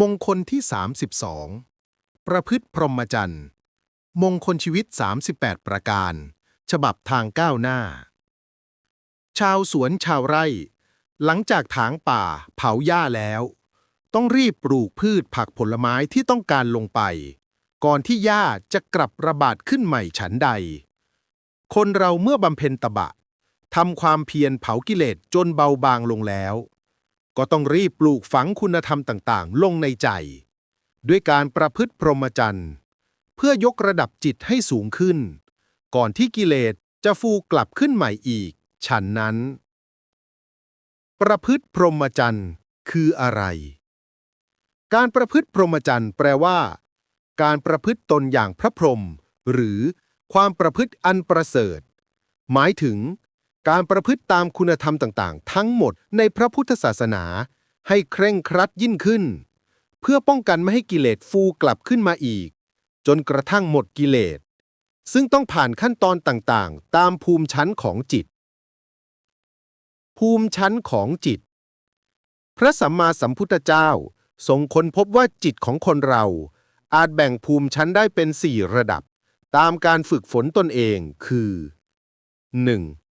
มงคลที่ 32 ประพฤติพรหมจรรย์ มงคลชีวิต 38 ประการ ฉบับทางก้าวหน้า ชาวสวนชาวไร่ หลังจากถางป่าเผาหญ้าแล้ว ต้องรีบปลูกพืชผักผลไม้ที่ต้องการลงไป ก่อนที่หญ้าจะกลับระบาดขึ้นใหม่ฉันใด คนเราเมื่อบำเพ็ญตบะทำความเพียรเผากิเลสจนเบาบางลงแล้ว ก็ต้องรีบปลูกฝังคุณธรรมต่างๆ ลงในใจ ด้วยการประพฤติพรหมจรรย์ เพื่อยกระดับจิตให้สูงขึ้น ก่อนที่กิเลสจะฟูกลับขึ้นใหม่อีก ฉันนั้น ประพฤติพรหมจรรย์คืออะไร การประพฤติพรหมจรรย์แปลว่า การประพฤติตนอย่างพระพรหมหรือความประพฤติอันประเสริฐ หมายถึง การประพฤติตามคุณธรรมต่างๆ ทั้งหมดในพระพุทธศาสนา ให้เคร่งครัดยิ่งขึ้น เพื่อป้องกันไม่ให้กิเลสฟูกลับขึ้นมาอีก จนกระทั่งหมดกิเลส ซึ่งต้องผ่านขั้นตอนต่างๆ ตามภูมิชั้นของจิต ภูมิชั้นของจิต พระสัมมาสัมพุทธเจ้าทรงค้นพบว่าจิตของคนเรา อาจแบ่งภูมิชั้นได้เป็นสี่ระดับ ตามการฝึกฝนตนเองคือ 1.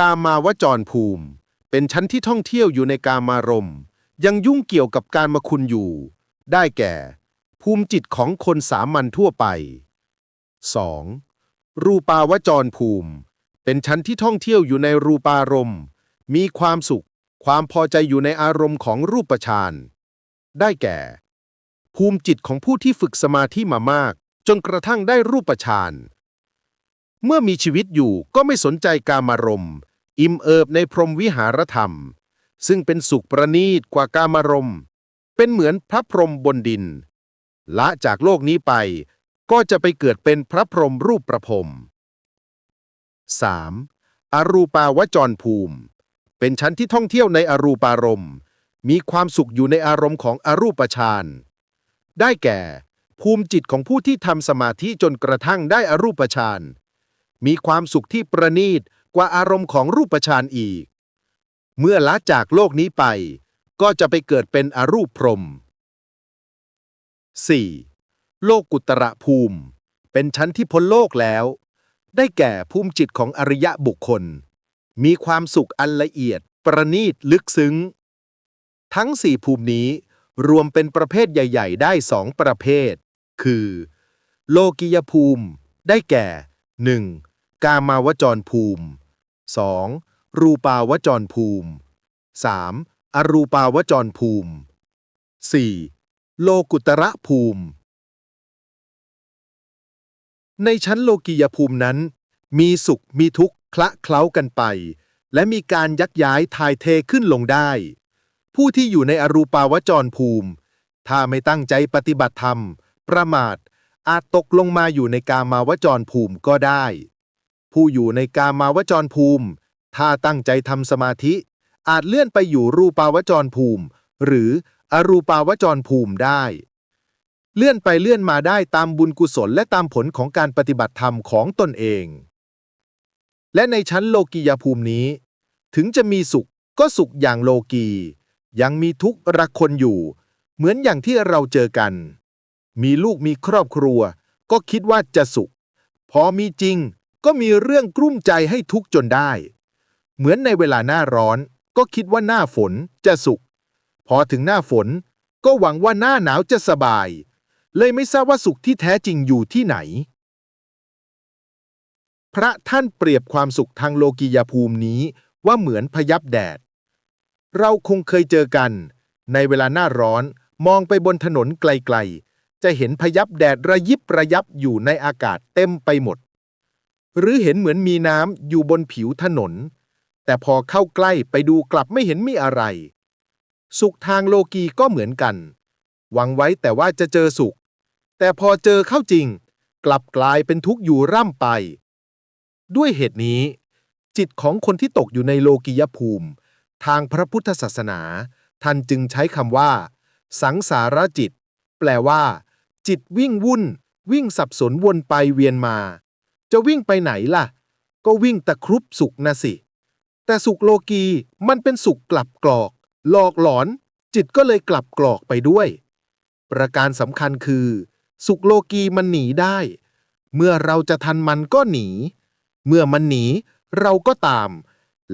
กามาวจรภูมิ เป็นชั้นที่ท่องเที่ยวอยู่ในกามารม ยังยุ่งเกี่ยวกับการมาคุณอยู่ ได้แก่ ภูมิจิตของคนสามัญทั่วไป 2. รูปาวจรภูมิ เป็นชั้นที่ท่องเที่ยวอยู่ในรูปารมณ์ มีความสุข ความพอใจอยู่ในอารมณ์ของรูปฌานได้แก่ ภูมิจิตของผู้ที่ฝึกสมาธิมามาก จนกระทั่งได้รูปฌาน เมื่อมีชีวิตอยู่ก็ไม่สนใจกามารมณ์ อิ่มเอิบในพรหมวิหารธรรม ซึ่งเป็นสุขประณีตกว่ากามารมณ์ เป็นเหมือนพระพรหมบนดิน ละจากโลกนี้ไป ก็จะไปเกิดเป็นพระพรหมรูปประพรม 3. อรูปาวจรภูมิ เป็นชั้นที่ท่องเที่ยวในอรูปารมณ์ มีความสุขอยู่ในอารมณ์ของอรูปฌานได้แก่ ภูมิจิตของผู้ที่ทำสมาธิจนกระทั่งได้อรูปฌาน มีความสุขที่ประณีตกว่าอารมณ์ของรูปฌานอีก เมื่อละจากโลกนี้ไป ก็จะไปเกิดเป็นอรูปพรหม 4. โลกุตระภูมิ เป็นชั้นที่พ้นโลกแล้ว ได้แก่ภูมิจิตของอริยะบุคคล มีความสุขอันละเอียด ประณีตลึกซึ้ง ทั้งสี่ภูมินี้รวมเป็นประเภทใหญ่ ๆ ได้สองประเภท คือ โลกิยภูมิ ได้แก่ 1. กามาวจรภูมิ 2. รูปาวจรภูมิ 3. อรูปาวจรภูมิ 4. โลกุตระภูมิ ในชั้นโลกียภูมินั้น มีสุขมีทุกข์คละเคล้ากันไป และมีการยักย้ายทายเทขึ้นลงได้ ผู้ที่อยู่ในอรูปาวจรภูมิ ถ้าไม่ตั้งใจปฏิบัติธรรม ประมาท อาจตกลงมาอยู่ในกามาวจรภูมิก็ได้ ผู้อยู่ในกามาวจรภูมิ ถ้าตั้งใจทำสมาธิ อาจเลื่อนไปอยู่รูปาวจรภูมิ หรืออรูปาวจรภูมิได้ เลื่อนไปเลื่อนมาได้ตามบุญกุศลและตามผลของการปฏิบัติธรรมของตนเอง และในชั้นโลกียภูมินี้ ถึงจะมีสุขก็สุขอย่างโลกี ยังมีทุกข์รักคนอยู่ เหมือนอย่างที่เราเจอกัน มีลูกมีครอบครัว ก็คิดว่าจะสุข พอมีจริงก็มีเรื่องกลุ้มใจให้ทุกจนได้ เหมือนในเวลาหน้าร้อน ก็คิดว่าหน้าฝนจะสุข พอถึงหน้าฝน ก็หวังว่าหน้าหนาวจะสบาย เลยไม่ทราบว่าสุขที่แท้จริงอยู่ที่ไหน พระท่านเปรียบความสุขทางโลกียภูมินี้ว่าเหมือนพยับแดด เราคงเคยเจอกัน ในเวลาหน้าร้อนมองไปบนถนนไกลๆ จะเห็นพยับแดดระยิบระยับอยู่ในอากาศเต็มไปหมด หรือเห็นเหมือนมีน้ำอยู่บนผิวถนน แต่พอเข้าใกล้ไปดูกลับไม่เห็นมีอะไร สุขทางโลกีก็เหมือนกัน หวังไว้แต่ว่าจะเจอสุข แต่พอเจอเข้าจริง กลับกลายเป็นทุกข์อยู่ร่ำไป ด้วยเหตุนี้ จิตของคนที่ตกอยู่ในโลกียภูมิ ทางพระพุทธศาสนา ท่านจึงใช้คำว่า สังสารจิต แปลว่า จิตวิ่งวุ่น วิ่งสับสนวนไปเวียนมา จะวิ่งไปไหนล่ะ ก็วิ่งตะครุบสุขนะสิ แต่สุขโลกีมันเป็นสุขกลับกรอก หลอกหลอน จิตก็เลยกลับกรอกไปด้วย ประการสำคัญคือ สุขโลกีมันหนีได้ เมื่อเราจะทันมันก็หนี เมื่อมันหนีเราก็ตาม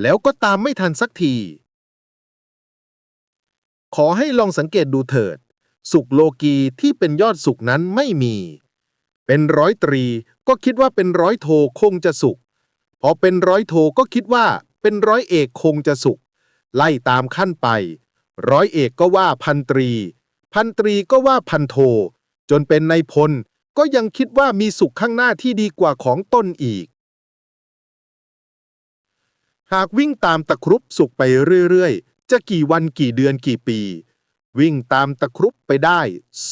แล้วก็ตามไม่ทันสักที ขอให้ลองสังเกตดูเถิด สุขโลกีที่เป็นยอดสุขนั้นไม่มี เป็นร้อยตรีก็คิดว่าเป็นร้อยโทคงจะสุข พอเป็นร้อยโทก็คิดว่าเป็นร้อยเอกคงจะสุข ไล่ตามขั้นไป ร้อยเอกก็ว่าพันตรี พันตรีก็ว่าพันโท จนเป็นในพลก็ยังคิดว่ามีสุขข้างหน้าที่ดีกว่าของตนอีก หากวิ่งตามตะครุบสุขไปเรื่อยๆ จะกี่วันกี่เดือนกี่ปี วิ่งตามตะครุบไปได้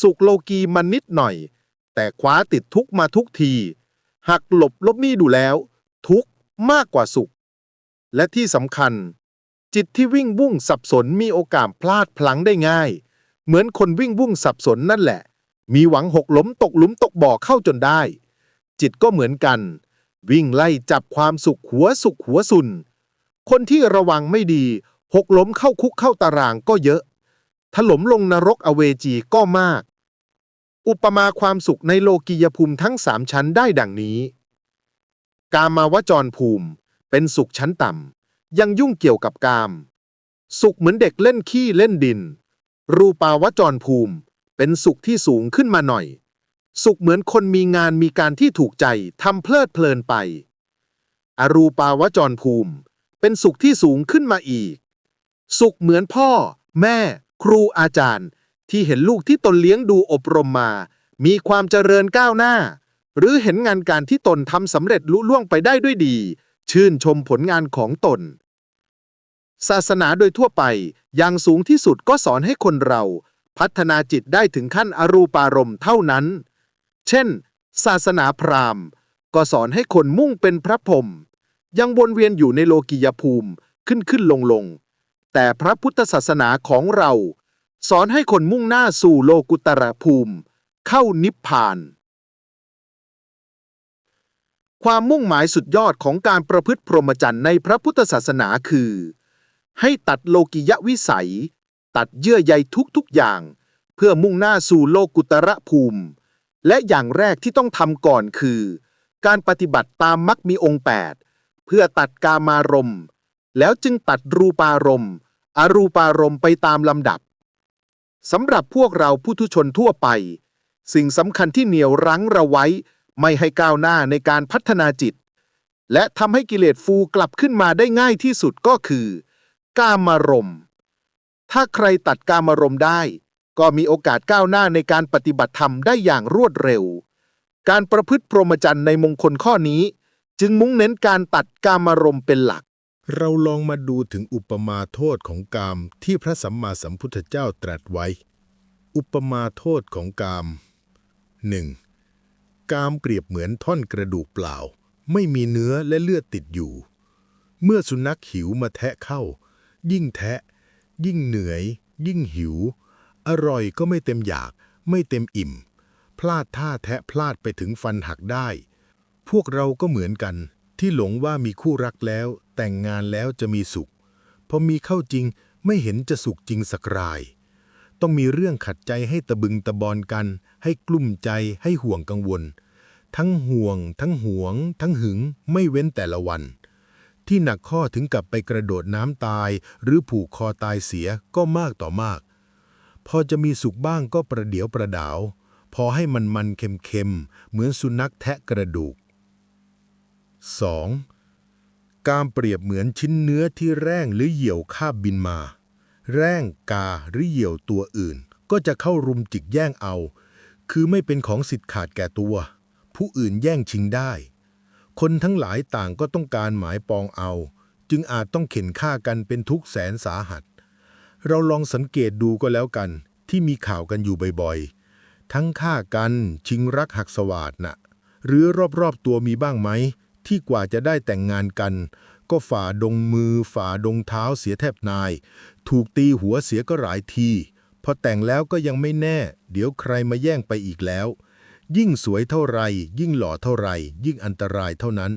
สุขโลกีมันนิดหน่อย แต่คว้าติดทุกมาทุกที หักหลบลบหนี้ดูแล้ว ทุกมากกว่าสุข และที่สำคัญ จิตที่วิ่งวุ่งสับสนมีโอกาสพลาดพลั้งได้ง่าย เหมือนคนวิ่งวุ่งสับสนนั่นแหละ มีหวังหกล้มตกหลุมตกบ่อเข้าจนได้ จิตก็เหมือนกัน วิ่งไล่จับความสุขหัวสุขหัวสุน คนที่ระวังไม่ดี หกล้มเข้าคุกเข้าตารางก็เยอะ ถล่มลงนรกอเวจีก็มาก อุปมาความสุขในโลกียภูมิทั้งสามชั้นได้ดังนี้ กามาวจรภูมิเป็นสุขชั้นต่ำ ยังยุ่งเกี่ยวกับกาม สุขเหมือนเด็กเล่นขี้เล่นดิน รูปาวจรภูมิเป็นสุขที่สูงขึ้นมาหน่อย สุขเหมือนคนมีงานมีการที่ถูกใจทำเพลิดเพลินไป อรูปาวจรภูมิ เป็นสุขที่สูงขึ้นมาอีก สุขเหมือนพ่อ แม่ ครูอาจารย์ ที่เห็นลูกที่ตนเลี้ยงดูอบรมมา มีความเจริญก้าวหน้า หรือเห็นงานการที่ตนทำสำเร็จลุล่วงไปได้ด้วยดี ชื่นชมผลงานของตน ศาสนาโดยทั่วไปอย่างสูงที่สุดก็สอนให้คนเรา พัฒนาจิตได้ถึงขั้นอรูปารมณ์เท่านั้น เช่น ศาสนาพราหมณ์ ก็สอนให้คนมุ่งเป็นพระพรหมยังวนเวียนอยู่ในโลกิยภูมิขึ้นขึ้นลงลง แต่พระพุทธศาสนาของเรา สอนให้คนมุ่งหน้าสู่โลกุตระภูมิ เข้านิพพาน ความมุ่งหมายสุดยอดของการประพฤติพรหมจรรย์ในพระพุทธศาสนาคือ ให้ตัดโลกิยวิสัย ตัดเยื่อใยทุกๆอย่าง เพื่อมุ่งหน้าสู่โลกุตระภูมิ และอย่างแรกที่ต้องทำก่อนคือ การปฏิบัติตามมรรคมีองค์ 8 เพื่อตัดกามารมณ์แล้วจึงตัดรูปารมณ์ อรูปารมณ์ไปตามลำดับสำหรับพวกเราผู้ทุชนทั่วไป สิ่งสำคัญที่เหนี่ยวรั้งเราไว้ ไม่ให้ก้าวหน้าในการพัฒนาจิต และทำให้กิเลสฟูกลับขึ้นมาได้ง่ายที่สุดก็คือ กามารมณ์ ถ้าใครตัดกามารมณ์ได้ ก็มีโอกาสก้าวหน้าในการปฏิบัติธรรมได้อย่างรวดเร็ว การประพฤติพรหมจรรย์ในมงคลข้อนี้ จึงมุ่งเน้นการตัดกามารมณ์เป็นหลัก เราลองมาดูถึงอุปมาโทษของกามที่พระสัมมาสัมพุทธเจ้าตรัสไว้ อุปมาโทษของกาม 1. กามเปรียบเหมือนท่อนกระดูกเปล่า ไม่มีเนื้อและเลือดติดอยู่ เมื่อสุนัขหิวมาแทะเข้า ยิ่งแทะ ยิ่งเหนื่อย ยิ่งหิว อร่อยก็ไม่เต็มอยาก ไม่เต็มอิ่ม พลาดท่าแทะพลาดไปถึงฟันหักได้ พวกเราก็เหมือนกันที่หลงว่ามีคู่รักแล้ว แต่งงานแล้วจะมีสุข พอมีเข้าจริงไม่เห็นจะสุขจริงสักราย ต้องมีเรื่องขัดใจให้ตะบึงตะบอนกัน ให้กลุ้มใจให้ห่วงกังวล ทั้งห่วง ทั้งหวง ทั้งหึงไม่เว้นแต่ละวัน ที่หนักข้อถึงกับไปกระโดดน้ำตาย หรือผูกคอตายเสียก็มากต่อมาก พอจะมีสุขบ้างก็ประเดี๋ยวประดาว พอให้มันมันเค็มเค็มๆเหมือนสุนัขแทะกระดูก 2. การเปรียบเหมือนชิ้นเนื้อที่แร่งหรือเหี่ยวคาบบินมา แร่งกาหรือเหี่ยวตัวอื่น ก็จะเข้ารุมจิกแย่งเอา คือไม่เป็นของสิทธิ์ขาดแก่ตัว ผู้อื่นแย่งชิงได้ คนทั้งหลายต่างก็ต้องการหมายปองเอา จึงอาจต้องเข็นฆ่ากันเป็นทุกแสนสาหัส เราลองสังเกตดูก็แล้วกันที่มีข่าวกันอยู่บ่อยๆ ทั้งฆ่ากันชิงรักหักสวาดน่ะ หรือรอบๆตัวมีบ้างไหม ที่กว่าจะได้แต่งงานกัน ก็ฝ่าดงมือฝ่าดงเท้าเสียแทบนาย ถูกตีหัวเสียก็หลายทีพอแต่งแล้วก็ยังไม่แน่ เดี๋ยวใครมาแย่งไปอีกแล้ว ยิ่งสวยเท่าไร ยิ่งหล่อเท่าไร ยิ่งอันตรายเท่านั้น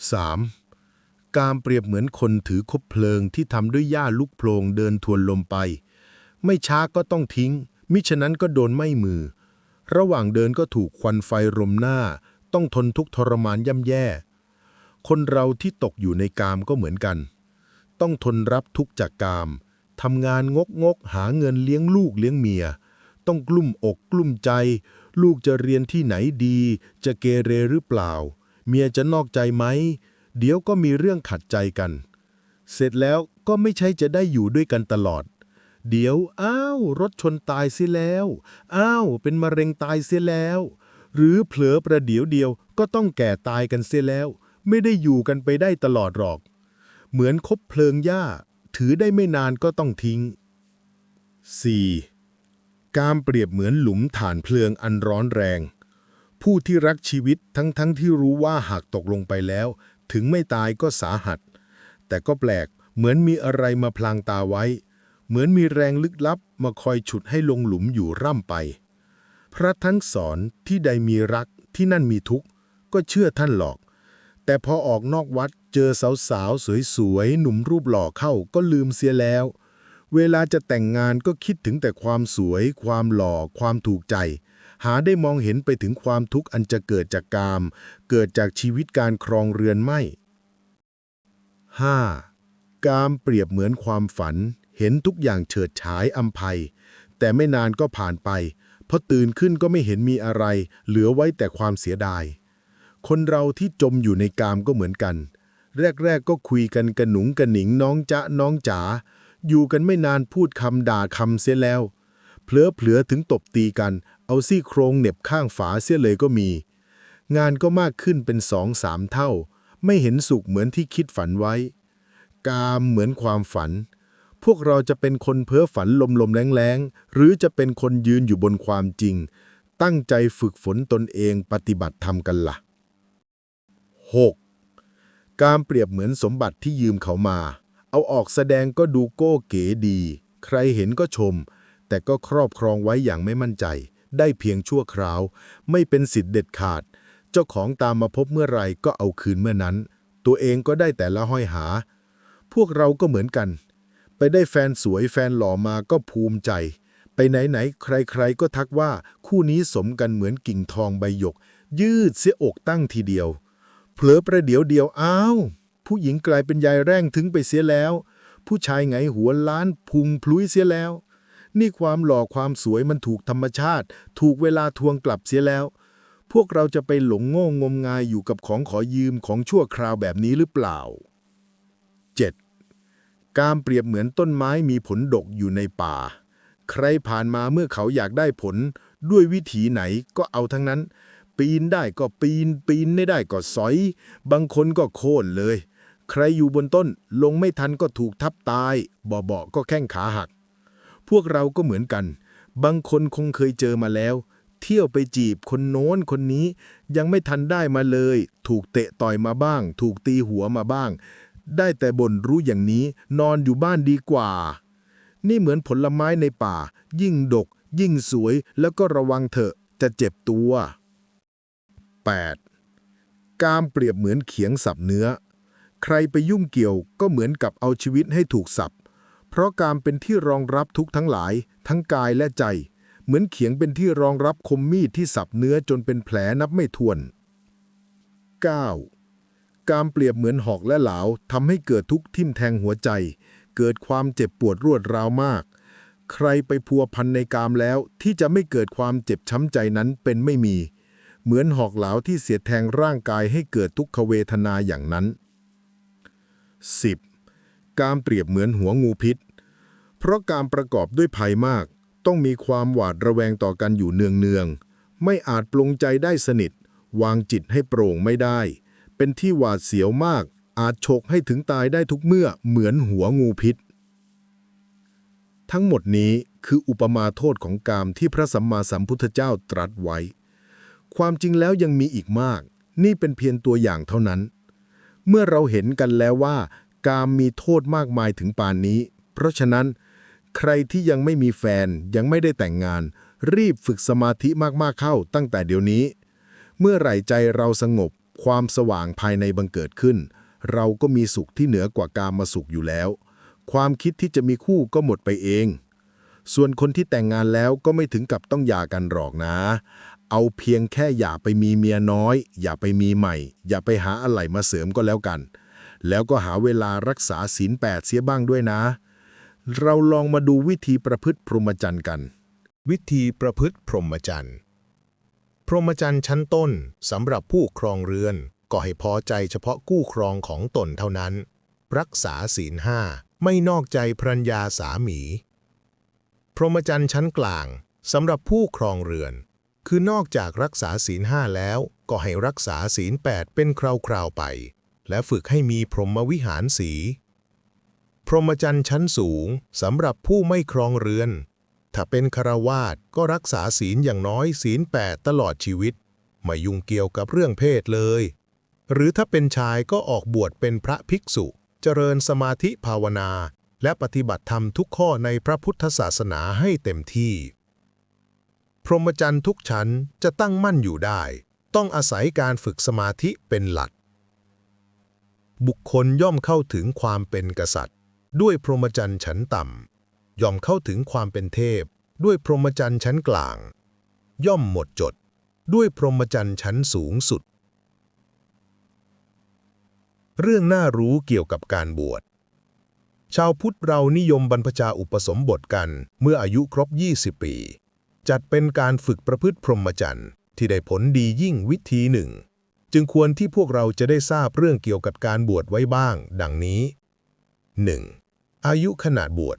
3. การเปรียบเหมือนคนถือคบเพลิงที่ทำด้วยหญ้าลุกโพลงเดินทวนลมไป ไม่ช้าก็ต้องทิ้ง มิฉะนั้นก็โดนไม้มือ ระหว่างเดินก็ถูกควันไฟรมหน้า ต้องทนทุกทรมานย่ำแย่ คนเราที่ตกอยู่ในกามก็เหมือนกัน ต้องทนรับทุกจากกามทำงานงกงกหาเงินเลี้ยงลูกเลี้ยงเมีย ต้องกลุ่มอกกลุ่มใจ ลูกจะเรียนที่ไหนดี จะเกเรหรือเปล่า เมียจะนอกใจไหม เดี๋ยวก็มีเรื่องขัดใจกัน เสร็จแล้วก็ไม่ใช่จะได้อยู่ด้วยกันตลอด เดี๋ยวอ้าวรถชนตายเสียแล้ว อ้าวเป็นมะเร็งตายเสียแล้ว หรือเผลอประเดี๋ยวเดียวก็ต้องแก่ตายกันเสียแล้ว ไม่ได้อยู่กันไปได้ตลอดหรอก เหมือนคบเพลิงหญ้า ถือได้ไม่นานก็ต้องทิ้ง 4. การเปรียบเหมือนหลุมฐานเพลิงอันร้อนแรง ผู้ที่รักชีวิตทั้งๆทที่รู้ว่าหากตกลงไปแล้ว ถึงไม่ตายก็สาหัส แต่ก็แปลกเหมือนมีอะไรมาพลางตาไว้ เหมือนมีแรงลึกลับมาคอยฉุดให้ลงหลุมอยู่ร่ำไป พระท่านสอนที่ใดมีรักที่นั่นมีทุกข์ ก็เชื่อท่านหรอก แต่พอออกนอกวัดเจอสาวๆ สวยๆ หนุ่มรูปหล่อเข้าก็ลืมเสียแล้ว เวลาจะแต่งงานก็คิดถึงแต่ความสวย ความหล่อ ความถูกใจ หาได้มองเห็นไปถึงความทุกข์อันจะเกิดจากกาม เกิดจากชีวิตการครองเรือนไม่ 5. กามเปรียบเหมือนความฝัน เห็นทุกอย่างเฉิดฉายอำภัย แต่ไม่นานก็ผ่านไป พอตื่นขึ้นก็ไม่เห็นมีอะไร เหลือไว้แต่ความเสียดาย คนเราที่จมอยู่ในกามก็เหมือนกัน แรก ๆ ก็คุยกันกระหนุงกระหนิงน้องจ๊ะน้องจ๋าอยู่กันไม่นานพูดคำด่าคำเสียแล้ว เผลอเผลอๆถึงตบตีกัน เอาซี่โครงเหน็บข้างฝาเสียเลยก็มี งานก็มากขึ้นเป็นสองสามเท่า ไม่เห็นสุขเหมือนที่คิดฝันไว้ กามเหมือนความฝัน พวกเราจะเป็นคนเพ้อฝันลมๆแรงๆ หรือจะเป็นคนยืนอยู่บนความจริง ตั้งใจฝึกฝนตนเองปฏิบัติธรรมกันละ่ะ 6. การเปรียบเหมือนสมบัติที่ยืมเขามา เอาออกแสดงก็ดูโก้เก๋ดี ใครเห็นก็ชม แต่ก็ครอบครองไว้อย่างไม่มั่นใจ ได้เพียงชั่วคราว ไม่เป็นสิทธิ์เด็ดขาด เจ้าของตามมาพบเมื่อไรก็เอาคืนเมื่อนั้น ตัวเองก็ได้แต่ละห้อยหา พวกเราก็เหมือนกัน ไปได้แฟนสวยแฟนหล่อมาก็ภูมิใจ ไปไหนๆ ใครๆ ก็ทักว่าคู่นี้สมกันเหมือนกิ่งทองใบหยก ยืดเสียอกตั้งทีเดียว เผลอประเดี๋ยวเดียวอ้าว ผู้หญิงกลายเป็นยายแร่งถึงไปเสียแล้ว ผู้ชายไงหัวล้านพุงพลุยเสียแล้ว นี่ความหล่อความสวยมันถูกธรรมชาติ ถูกเวลาทวงกลับเสียแล้ว พวกเราจะไปหลงโง่งมงายอยู่กับของขอยืมของชั่วคราวแบบนี้หรือเปล่า การเปรียบเหมือนต้นไม้มีผลดกอยู่ในป่า ใครผ่านมาเมื่อเขาอยากได้ผล ด้วยวิถีไหนก็เอาทั้งนั้น ปีนได้ก็ปีน ปีนไม่ได้ก็สอย บางคนก็โค่นเลย ใครอยู่บนต้นลงไม่ทันก็ถูกทับตาย บ่อๆก็แข้งขาหัก พวกเราก็เหมือนกัน บางคนคงเคยเจอมาแล้ว เที่ยวไปจีบคนโน้นคนนี้ ยังไม่ทันได้มาเลย ถูกเตะต่อยมาบ้าง ถูกตีหัวมาบ้าง ได้แต่บ่นรู้อย่างนี้นอนอยู่บ้านดีกว่า นี่เหมือนผลไม้ในป่า ยิ่งดก ยิ่งสวยแล้วก็ระวังเถอะจะเจ็บตัว 8. กามเปรียบเหมือนเขียงสับเนื้อ ใครไปยุ่งเกี่ยวก็เหมือนกับเอาชีวิตให้ถูกสับ เพราะกามเป็นที่รองรับทุกทั้งหลาย ทั้งกายและใจ เหมือนเขียงเป็นที่รองรับคมมีดที่สับเนื้อจนเป็นแผลนับไม่ถ้วน 9. กามเปรียบเหมือนหอกและเหลาทำให้เกิดทุกข์ทิ่มแทงหัวใจ เกิดความเจ็บปวดรวดร้าวมาก ใครไปพัวพันในกามแล้วที่จะไม่เกิดความเจ็บช้ำใจนั้นเป็นไม่มี เหมือนหอกเหลาที่เสียแทงร่างกายให้เกิดทุกขเวทนาอย่างนั้น 10. การเปรียบเหมือนหัวงูพิษ เพราะการประกอบด้วยภัยมาก ต้องมีความหวาดระแวงต่อกันอยู่เนืองๆไม่อาจปลงใจได้สนิท วางจิตให้โปร่งไม่ได้ เป็นที่หวาดเสียวมาก อาจฉกให้ถึงตายได้ทุกเมื่อเหมือนหัวงูพิษ ทั้งหมดนี้คืออุปมาโทษของกามที่พระสัมมาสัมพุทธเจ้าตรัสไว้ ความจริงแล้วยังมีอีกมาก นี่เป็นเพียงตัวอย่างเท่านั้น เมื่อเราเห็นกันแล้วว่า กามมีโทษมากมายถึงปานนี้ เพราะฉะนั้น ใครที่ยังไม่มีแฟนยังไม่ได้แต่งงาน รีบฝึกสมาธิมากๆเข้าตั้งแต่เดี๋ยวนี้ เมื่อไหร่ใจเราสงบ ความสว่างภายในบังเกิดขึ้น เราก็มีสุขที่เหนือกว่ากามมาสุขอยู่แล้ว ความคิดที่จะมีคู่ก็หมดไปเอง ส่วนคนที่แต่งงานแล้วก็ไม่ถึงกับต้องหย่ากันหรอกนะ เอาเพียงแค่อย่าไปมีเมียน้อย อย่าไปมีใหม่ อย่าไปหาอะไรมาเสริมก็แล้วกัน แล้วก็หาเวลารักษาศีลแปดเสียบ้างด้วยนะ เราลองมาดูวิธีประพฤติพรหมจรรย์กัน วิธีประพฤติพรหมจรรย์ พรหมจรรย์ชั้นต้นสำหรับผู้ครองเรือน ก็ให้พอใจเฉพาะกู้ครองของตนเท่านั้น รักษาศีลห้าไม่นอกใจภรรยาสามี พรหมจรรย์ชั้นกลางสำหรับผู้ครองเรือน คือนอกจากรักษาศีลห้าแล้ว ก็ให้รักษาศีลแปดเป็นคราวๆไป และฝึกให้มีพรหมวิหารสี พรหมจรรย์ชั้นสูงสำหรับผู้ไม่ครองเรือน ถ้าเป็นคารวาสก็รักษาศีลอย่างน้อยศีลแปดตลอดชีวิต ไม่ยุ่งเกี่ยวกับเรื่องเพศเลย หรือถ้าเป็นชายก็ออกบวชเป็นพระภิกษุ เจริญสมาธิภาวนา และปฏิบัติธรรมทุกข้อในพระพุทธศาสนาให้เต็มที่ พรหมจรรย์ทุกชั้นจะตั้งมั่นอยู่ได้ ต้องอาศัยการฝึกสมาธิเป็นหลัก บุคคลย่อมเข้าถึงความเป็นกษัตริย์ ด้วยพรหมจรรย์ชั้นต่ำ ย่อมเข้าถึงความเป็นเทพ ด้วยพรหมจรรย์ชั้นกลาง ย่อมหมดจด ด้วยพรหมจรรย์ชั้นสูงสุด เรื่องน่ารู้เกี่ยวกับการบวช ชาวพุทธเรานิยมบรรพชาอุปสมบทกันเมื่ออายุครบ 20 ปี จัดเป็นการฝึกประพฤติพรหมจรรย์ที่ได้ผลดียิ่งวิธีหนึ่ง จึงควรที่พวกเราจะได้ทราบเรื่องเกี่ยวกับการบวชไว้บ้าง ดังนี้ 1. อายุขนาดบวช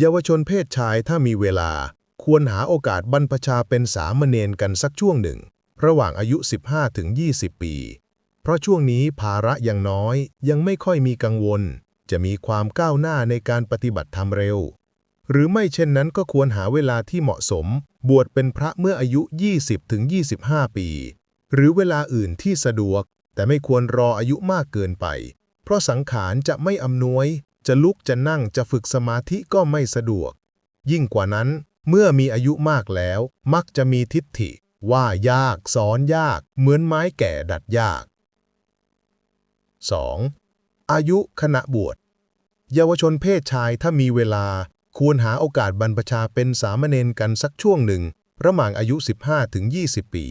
เยาวชนเพศชายถ้ามีเวลา ควรหาโอกาสบรรพชาเป็นสามเณรกันสักช่วงหนึ่ง ระหว่างอายุ 15 ถึง 20 ปี เพราะช่วงนี้ภาระยังน้อย ยังไม่ค่อยมีกังวล จะมีความก้าวหน้าในการปฏิบัติธรรมเร็ว หรือไม่เช่นนั้นก็ควรหาเวลาที่เหมาะสม บวชเป็นพระเมื่ออายุ 20 ถึง 25 ปี หรือเวลาอื่นที่สะดวก แต่ไม่ควรรออายุมากเกินไป เพราะสังขารจะไม่อำนวย จะลุกจะนั่งจะฝึกสมาธิก็ไม่สะดวก ยิ่งกว่านั้น เมื่อมีอายุมากแล้ว มักจะมีทิฏฐิ ว่ายากสอนยาก เหมือนไม้แก่ดัดยาก 2. อายุขณะบวช เยาวชนเพศชายถ้ามีเวลา ควรหาโอกาสบรรพชาเป็นสามเณรกันสักช่วงหนึ่ง ระหว่างอายุ 15-20 ปี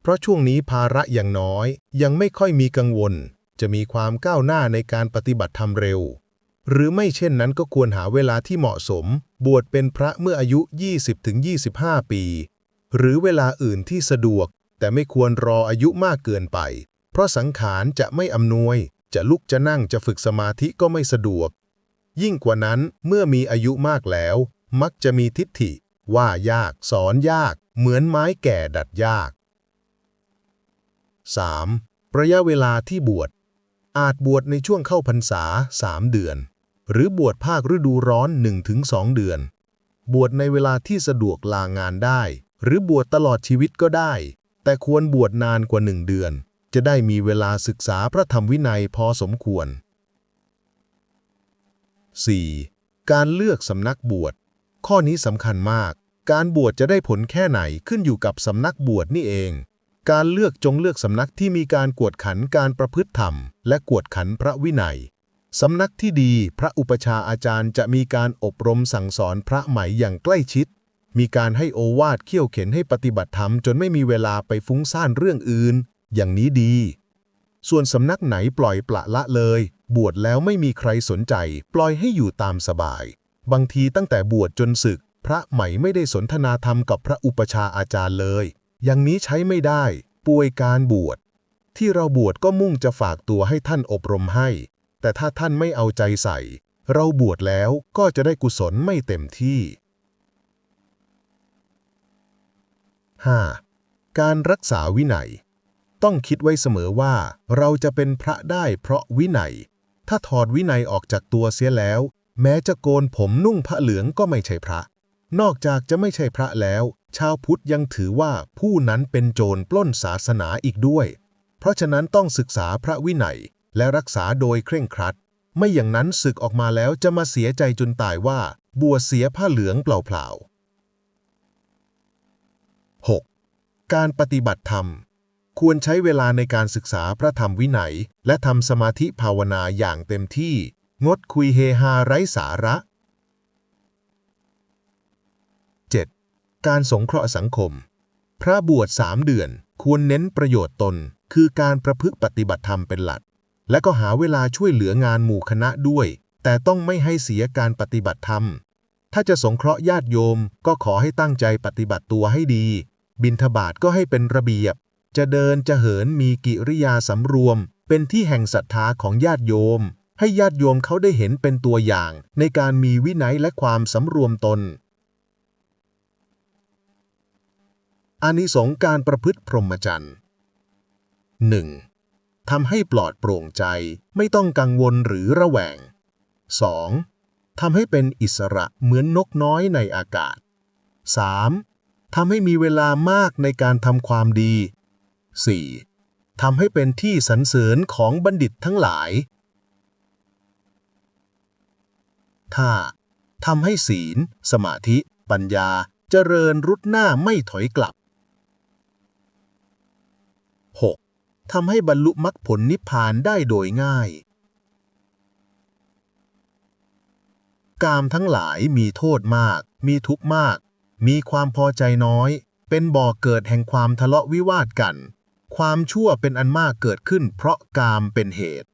เพราะช่วงนี้ภาระอยังน้อย ยังไม่ค่อยมีกังวล จะมีความก้าวหน้าในการปฏิบัติธรรมเร็ว หรือไม่เช่นนั้นก็ควรหาเวลาที่เหมาะสม บวชเป็นพระเมื่ออายุ 20-25 ปี หรือเวลาอื่นที่สะดวก แต่ไม่ควรรออายุมากเกินไป เพราะสังขารจะไม่อำนวย จะลุกจะนั่งจะฝึกสมาธิก็ไม่สะดวก ยิ่งกว่านั้นเมื่อมีอายุมากแล้ว มักจะมีทิฏฐิ ว่ายากสอนยาก เหมือนไม้แก่ดัดยาก 3. ระยะเวลาที่บวช อาจบวชในช่วงเข้าพรรษา 3 เดือน หรือบวชภาคฤดูร้อน 1-2 เดือน บวชในเวลาที่สะดวกลางานได้ หรือบวชตลอดชีวิตก็ได้ แต่ควรบวชนานกว่าหนึ่งเดือน จะได้มีเวลาศึกษาพระธรรมวินัยพอสมควร 4. การเลือกสำนักบวช ข้อนี้สำคัญมาก การบวชจะได้ผลแค่ไหนขึ้นอยู่กับสำนักบวชนี่เอง การเลือกจงเลือกสำนักที่มีการกวดขันการประพฤติธรรม และกวดขันพระวินัย สำนักที่ดีพระอุปชาอาจารย์จะมีการอบรมสั่งสอนพระใหม่อย่างใกล้ชิด มีการให้โอวาทเขี่ยวเข็นให้ปฏิบัติธรรมจนไม่มีเวลาไปฟุ้งซ่านเรื่องอื่น อย่างนี้ดี ส่วนสำนักไหนปล่อยปละละเลย บวชแล้วไม่มีใครสนใจ ปล่อยให้อยู่ตามสบาย บางทีตั้งแต่บวชจนศึก พระใหม่ไม่ได้สนทนาธรรมกับพระอุปชาอาจารย์เลย อย่างนี้ใช้ไม่ได้ ป่วยการบวช ที่เราบวชก็มุ่งจะฝากตัวให้ท่านอบรมให้ แต่ถ้าท่านไม่เอาใจใส่ เราบวชแล้วก็จะได้กุศลไม่เต็มที่ 5. การรักษาวินัย ต้องคิดไว้เสมอว่า เราจะเป็นพระได้เพราะวินัย ถ้าถอดวินัยออกจากตัวเสียแล้ว แม้จะโกนผมนุ่งผ้าเหลืองก็ไม่ใช่พระ นอกจากจะไม่ใช่พระแล้ว ชาวพุทธยังถือว่าผู้นั้นเป็นโจรปล้นศาสนาอีกด้วย เพราะฉะนั้นต้องศึกษาพระวินัยและรักษาโดยเคร่งครัด ไม่อย่างนั้นศึกออกมาแล้วจะมาเสียใจจนตายว่าบวชเสียผ้าเหลืองเปล่าๆ 6. การปฏิบัติธรรม ควรใช้เวลาในการศึกษาพระธรรมวินัย และทำสมาธิภาวนาอย่างเต็มที่ งดคุยเฮฮาไร้สาระ การสงเคราะห์สังคม พระบวชสามเดือนควรเน้นประโยชน์ตน คือการประพฤติปฏิบัติธรรมเป็นหลัก และก็หาเวลาช่วยเหลืองานหมู่คณะด้วย แต่ต้องไม่ให้เสียการปฏิบัติธรรม ถ้าจะสงเคราะห์ญาติโยมก็ขอให้ตั้งใจปฏิบัติตัวให้ดี บิณฑบาตก็ให้เป็นระเบียบ จะเดินจะเหินมีกิริยาสำรวม เป็นที่แห่งศรัทธาของญาติโยม ให้ญาติโยมเขาได้เห็นเป็นตัวอย่าง ในการมีวินัยและความสำรวมตน อานิสงส์การประพฤติพรหมจรรย์ 1. ทำให้ปลอดโปร่งใจไม่ต้องกังวลหรือระแวง 2. ทำให้เป็นอิสระเหมือนนกน้อยในอากาศ 3. ทำให้มีเวลามากในการทำความดี 4. ทำให้เป็นที่สรรเสริญของบัณฑิตทั้งหลายถ้าทำให้ศีล สมาธิ ปัญญาเจริญรุดหน้าไม่ถอยกลับ 6. ทำให้บรรลุมรรคผลนิพพานได้โดยง่าย กามทั้งหลายมีโทษมาก มีทุกข์มาก มีความพอใจน้อย เป็นบ่อเกิดแห่งความทะเลาะวิวาทกัน ความชั่วเป็นอันมากเกิดขึ้นเพราะกามเป็นเหตุ